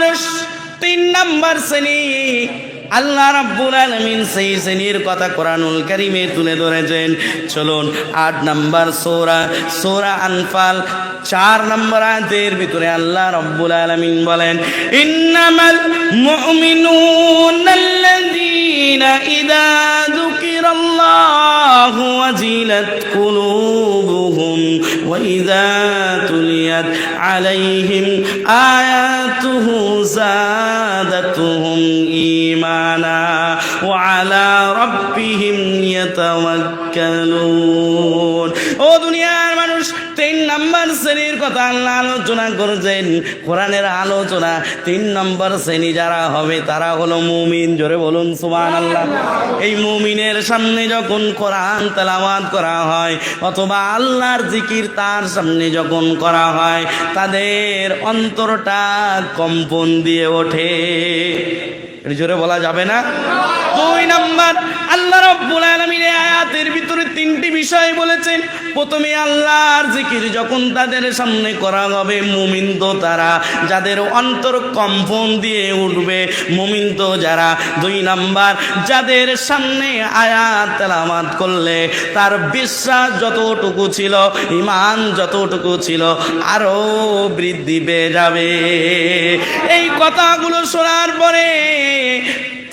মানুষ, তিন নাম্বার শ্রেণি। আল্লাহ রাব্বুল আলামিন সেই শ্রেণির কথা কোরআনুল কারীমে তুলে ধরেছেন। চলুন, আট নাম্বার সূরা সূরা আনফাল, চার নম্বর আয়াতের ভিতরে আল্লাহ রাব্বুল আলামিন বলেন, ইন্নামাল মুমিনুনাল্লাযীনা ইযা যুকিরাল্লাহু ওয়াজিলাত কুলুবুহুম ওয়া ইযা তুলিয়াত আলাইহিম আয়াতুহু زادتهم إيمانا وعلى ربهم يتوكلون ও দুনিয়ার মানুষ তিন নম্বর শ্রেণির কথা আল্লাহ আলোচনা করেছেন। কোরআনের আলোচনা তিন নম্বর শ্রেণি যারা হবে, তারা হলো মুমিন। জোরে বলুন সুবান আল্লাহ এই মুমিনের সামনে যখন কোরআন তেলাওয়াত করা হয়, অথবা আল্লাহর জিকির তার সামনে যখন করা হয়, তাদের অন্তরটা কম্পন দিয়ে ওঠে। জোরে বলা যাবে না? দুই নম্বর, আল্লাহ রব্বুল ভিতরে তিনটি বিষয় বলেছেন। প্রথমে আল্লাহর জিকির যখন তাদের সামনে করা হবে, মুমিন তো তারা যাদের অন্তর কম্পন দিয়ে উঠবে, মুমিন তো যারা দুই নাম্বার যাদের সামনে আয়াত তেলামাত করলে তার বিশ্বাস যতটুকু ছিল ইমান যতটুকু ছিল, আরও বৃদ্ধি পেয়ে যাবে। কথাগুলো শোনার পরে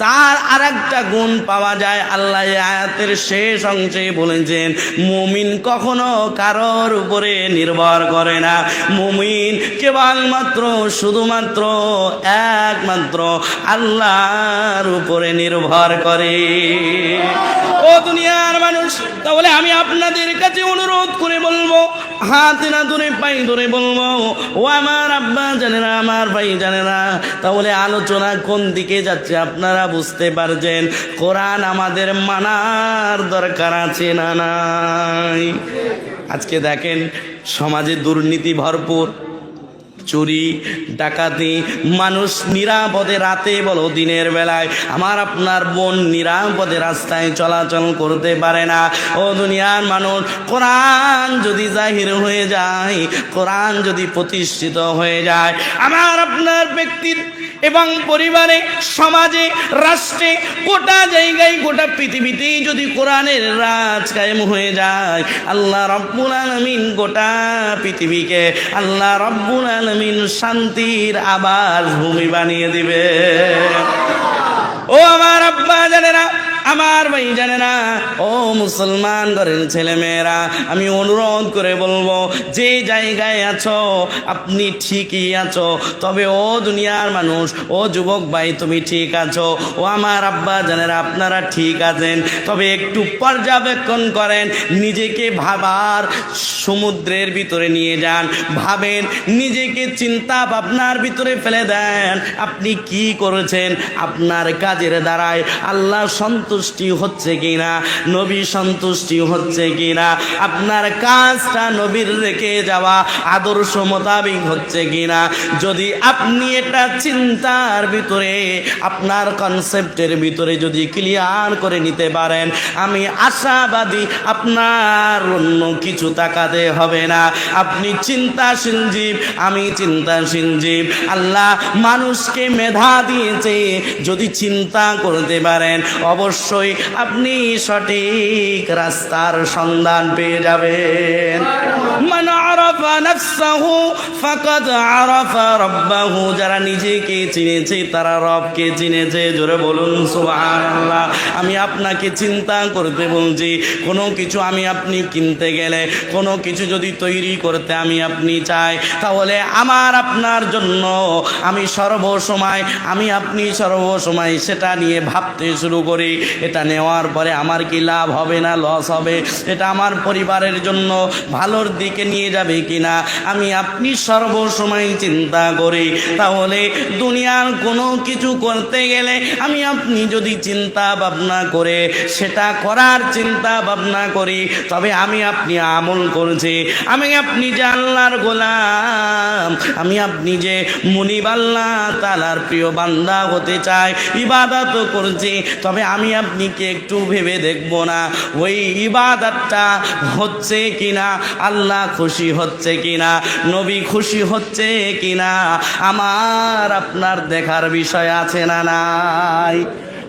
তার আর একটা গুণ পাওয়া যায়। আল্লাহ আয়াতের শেষ অংশে বলেছেন, মুমিন কখনো কারোর উপরে নির্ভর করে না। মুমিন কেবলমাত্র, শুধুমাত্র, একমাত্র আল্লাহর উপরে নির্ভর করে। ও দুনিয়ার মানুষ, তাহলে আমি আপনাদের কাছে অনুরোধ করে বলব হাত না ধরে পাই ধরে বলব, ও আমার আব্বা জানে না আমার ভাই জানে না তাহলে আলোচনা কোন দিকে যাচ্ছে আপনারা বুঝতে পারছেন? কোরআন আমাদের মানার দরকার আছে না নাই? আজকে দেখেন, সমাজে দুর্নীতি ভরপুর। চুরি, ডাকাতি, মানুষ নিরাপদে রাতে বলো দিনের বেলায়। আমার আপনার বোন নিরাপদে রাস্তায় চলাচল করতে পারে না। ও দুনিয়ার মানুষ, কোরআন যদি জাহির হয়ে যায়, কোরআন যদি প্রতিষ্ঠিত হয়ে যায়, আমার আপনার ব্যক্তির এবং পরিবারে, সমাজে, রাষ্ট্রে গোটা জায়গায়, গোটা পৃথিবীতেই যদি কোরআনের রাজ কায়েম হয়ে যায়, আল্লাহ রব্বুল আলমিন গোটা পৃথিবীকে, আল্লাহ রব্বুল আলমিন শান্তির আবাস ভূমি বানিয়ে দিবে। ও আমার আব্বা জানে না আমার ভাই জানে না। ও মুসলমান ঘরের ছেলে মেয়েরা আমি অনুরোধ করে বলব, যে জায়গায় আছো, আপনি ঠিকই আছো। তবে ও দুনিয়ার মানুষ, ও যুবক ভাই, তুমি ঠিক আছো। ও আমার আব্বা জানেরা, আপনারা ঠিক আছেন। তবে একটু পর্যবেক্ষণ করেন, নিজেকে ভাবার সমুদ্রের ভিতরে নিয়ে যান। ভাবেন, নিজেকে চিন্তা ভাবনার ভিতরে ফেলে দেন। আপনি কি করেছেন? আপনার কাজের দ্বারায় আল্লাহ সন্তুষ্টি হচ্ছে কিনা? নবী সন্তুষ্টি হচ্ছে কিনা? আপনার কাজটা নবীর রেখে যাওয়া আদর্শ মোতাবিক হচ্ছে কিনা? যদি আপনি এটা চিন্তার ভিতরে, আপনার কনসেপ্টের ভিতরে যদি ক্লিয়ার করে নিতে পারেন, আমি আশাবাদী আপনার অন্য কিছু তাকাতে হবে না। আপনি চিন্তাশীল জীব, আমি চিন্তাশীল জীব। আল্লাহ মানুষকে মেধা দিয়েছে যদি চিন্তা করতে পারেন। অবশ্যই আপনি সঠিক রাস্তার সন্ধান পেয়ে যাবেন। মান আরাফা নাফসাহু ফাকাদ আরাফা রাব্বাহু, যারা নিজেকে চিনেছে তারা রবকে চিনেছে। জোরে বলুন, সুবহানাল্লাহ। আমি আপনাকে চিন্তা করতে বলছি, কোনো কিছু আমি আপনি কিনতে গেলে, কোনো কিছু যদি তৈরি করতে আমি আপনি চাই, তাহলে আমার আপনার জন্য আমি সর্বসময়, আমি আপনি সর্বসময় সেটা নিয়ে ভাবতে শুরু করি। এটা নেওয়ার পরে আমার কি লাভ হবে না? লস হবে। এটা আমার পরিবারের জন্য ভালোর দিকে নিয়ে যাবে কি না আমি আপনি সর্বসময় চিন্তা করি। তাহলে দুনিয়ার কোনো কিছু করতে গেলে আমি আপনি যদি চিন্তা ভাবনা করে, সেটা করার চিন্তা ভাবনা করি, তবে আমি আপনি আমল করছি। আমি আপনি যে আল্লাহর গোলাম, আমি আপনি যে মুনিব আল্লাহ তালার প্রিয় বান্দা হতে চাই, ইবাদত করছি, তবে আমি আপনি কি একটু ভেবে দেখব না। ওই ইবাদতটা হচ্ছে কিনা, আল্লাহ খুশি হচ্ছে কিনা, নবী খুশি হচ্ছে কিনা, আমার আপনার দেখার বিষয় আছে না নাই?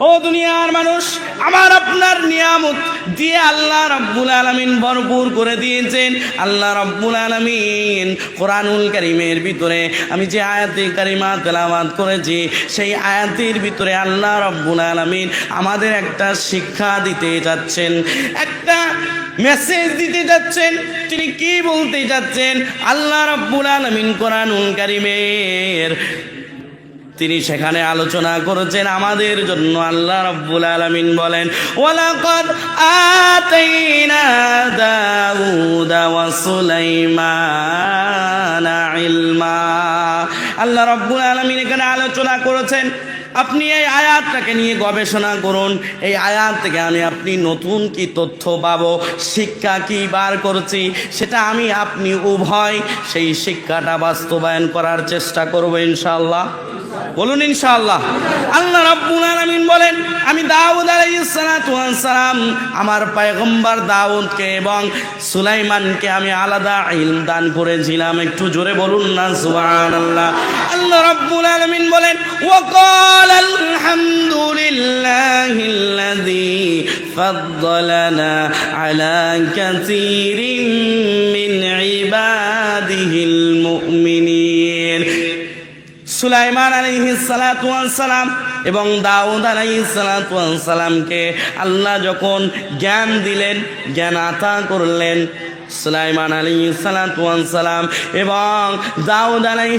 ও দুনিয়ার মানুষ, আমার আপনার নিয়ামত দিয়ে আল্লাহ রব্বুল আলমিন ভরপুর করে দিয়েছেন। আল্লাহ রব্বুল আলমিন কোরআনুল কারিমের ভিতরে আমি যে আয়াতে কারিমা তেলাবাদ করেছি, সেই আয়াতের ভিতরে আল্লাহ রব্বুল আলমিন আমাদের একটা শিক্ষা দিতে যাচ্ছেন, একটা মেসেজ দিতে যাচ্ছেন। তিনি কি বলতে যাচ্ছেন? আল্লাহ রব্বুল আলমিন কোরআনুল কারিমের তিনি সেখানে আলোচনা করেছেন আমাদের জন্য। আল্লাহ রব্বুল আলমিন বলেন, ওয়ালাকাদ আতাইনা দাউদা ওয়া সুলাইমানা ইলমা। আল্লাহ রব্বুল আলমিন এখানে আলোচনা করেছেন, আপনি এই আয়াতটাকে নিয়ে গবেষণা করুন। এই আয়াত থেকে আমি আপনি নতুন কি তথ্য পাব? শিক্ষা কি বার করছি? সেটা আমি আপনি উভয় সেই শিক্ষাটা বাস্তবায়ন করার চেষ্টা করব ইনশাআল্লাহ। বলুন ইনশাআল্লাহ। আল্লাহ রাব্বুল আলামিন বলেন, আমি দাউদ আলাইহিস সালাতু সালাম, আমার পয়গম্বর দাউদকে এবং সুলাইমানকে আমি আলাদা ইলম দান করেছিলাম। একটু জোরে বলুন না, সুবহানাল্লাহ। আল্লাহ রাব্বুল আলামিন বলেন, ওয়াকাল আলহামদুলিল্লাহিল্লাযী ফাদ্দালানা আলা কাসীরিন সুলাইমান সালাম এবং দাউদ সালামকে আল্লাহ যখন জ্ঞান দিলেন জ্ঞান আতা করলেন সুলাইমান আলী সালাম এবং দাউদ আলাই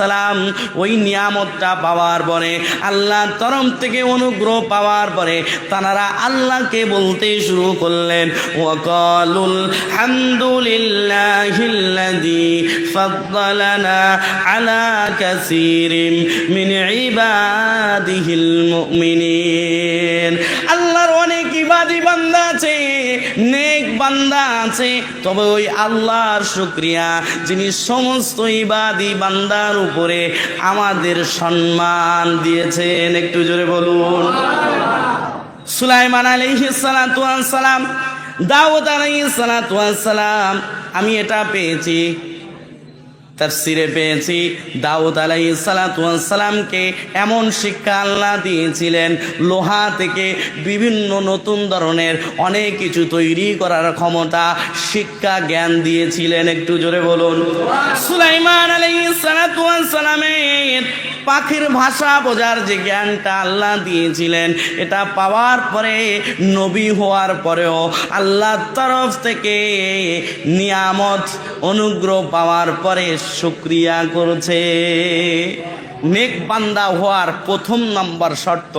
সালাম ওই নিয়ামতটা পাওয়ার পরে আল্লাহ তরম থেকে অনুগ্রহ পাওয়ার পরে তারা আল্লাহকে বলতে শুরু করলেন, ওয়াকালুল হামদুলিল্লাহিল্লাযী ফাদ্দালানা আলা কাসীরিম মিন ইবাদিহিল মুমিনিন। আল্লাহর অনেক ইবাদি বান্দা আছে, নেক বান্দা আছে, তবে ওই আল্লাহর শুক্রিয়া যিনি সমস্ত ইবাদি বান্দার উপরে আমাদের সম্মান দিয়েছেন। একটু জোরে বলুন। সুলাইমান আলাইহিস সালাতু ওয়াস সালাম দাউদ আলাইহিস সালাতু ওয়াস সালাম আমি এটা পেয়েছি। তাফসিরে পেয়েছি। দাউদ আলাই সালাতামকে এমন শিক্ষা আল্লাহ দিয়েছিলেন, লোহা থেকে বিভিন্ন নতুন ধরনের অনেক কিছু তৈরি করার ক্ষমতা শিক্ষা জ্ঞান দিয়েছিলেন। একটু জোরে বলুন। সুলাইমান আলাই সালামের পাখির ভাষা বোঝার যে জ্ঞানটা আল্লাহ দিয়েছিলেন, এটা পাওয়ার পরে, নবী হওয়ার পরেও আল্লাহর তরফ থেকে নিয়ামত, অনুগ্রহ পাওয়ার পরে শুক্রিয়া করছে। নেক বান্দা হওয়ার প্রথম নম্বর শর্ত,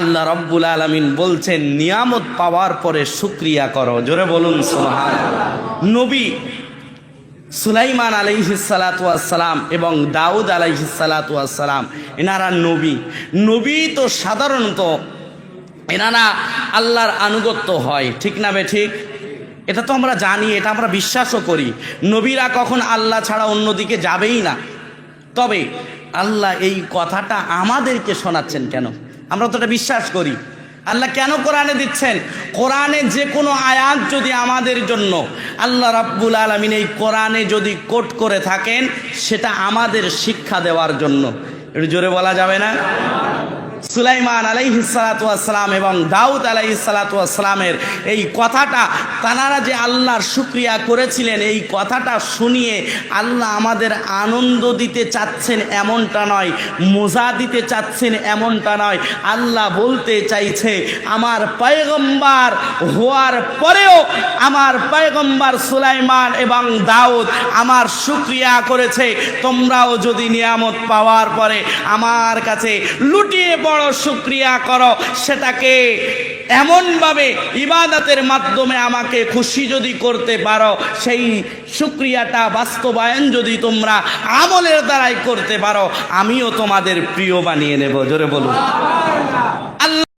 আল্লাহ রব্বুল আলমিন বলছেন, নিয়ামত পাওয়ার পরে শুক্রিয়া করো। জোরে বলুন সোহান নবী সুলাইমান আলাইহিসালাতাম এবং দাউদ আলাইহিসালাতাম এনারা নবী। নবী তো সাধারণত এনারা আল্লাহর আনুগত্য হয়, ঠিক না বে ঠিক? এটা তো আমরা জানি, এটা আমরা বিশ্বাসও করি। নবীরা কখন আল্লাহ ছাড়া অন্যদিকে যাবেই না। তবে আল্লাহ এই কথাটা আমাদেরকে শোনাচ্ছেন কেন? আমরা তো এটা বিশ্বাস করি। আল্লাহ কেন কোরআনে দিচ্ছেন? কোরআনে যে কোনো আয়াত যদি আমাদের জন্য আল্লাহ রাব্বুল আলমিন এই কোরআনে যদি কোট করে থাকেন, সেটা আমাদের শিক্ষা দেওয়ার জন্য। একটু জোরে বলা যাবে না? সুলাইমান আলাইহিসালাতাম এবং দাউদ আলাইহিসালাতামের এই কথাটা তানারা যে আল্লাহর শুক্রিয়া করেছিলেন, এই কথাটা শুনিয়ে আল্লাহ আমাদের আনন্দ দিতে চাচ্ছেন এমনটা নয়, মজা দিতে চাচ্ছেন এমনটা নয়। আল্লাহ বলতে চাইছে, আমার পয়গম্বার হওয়ার পরেও আমার পয়গম্বার সুলাইমান এবং দাউদ আমার শুক্রিয়া করেছে, তোমরাও যদি নিয়ামত পাওয়ার পরে আমার কাছে লুটিয়ে বড় শুক্রিয়া করো। সেটাকে এমনভাবে ইবাদতের মাধ্যমে আমাকে খুশি যদি করতে পারো, সেই শুক্রিয়াটা বাস্তবায়ন যদি তোমরা আমলের দ্বারাই করতে পারো, আমিও তোমাদের প্রিয় বানিয়ে নেব। জোরে বলুন। আল্লাহ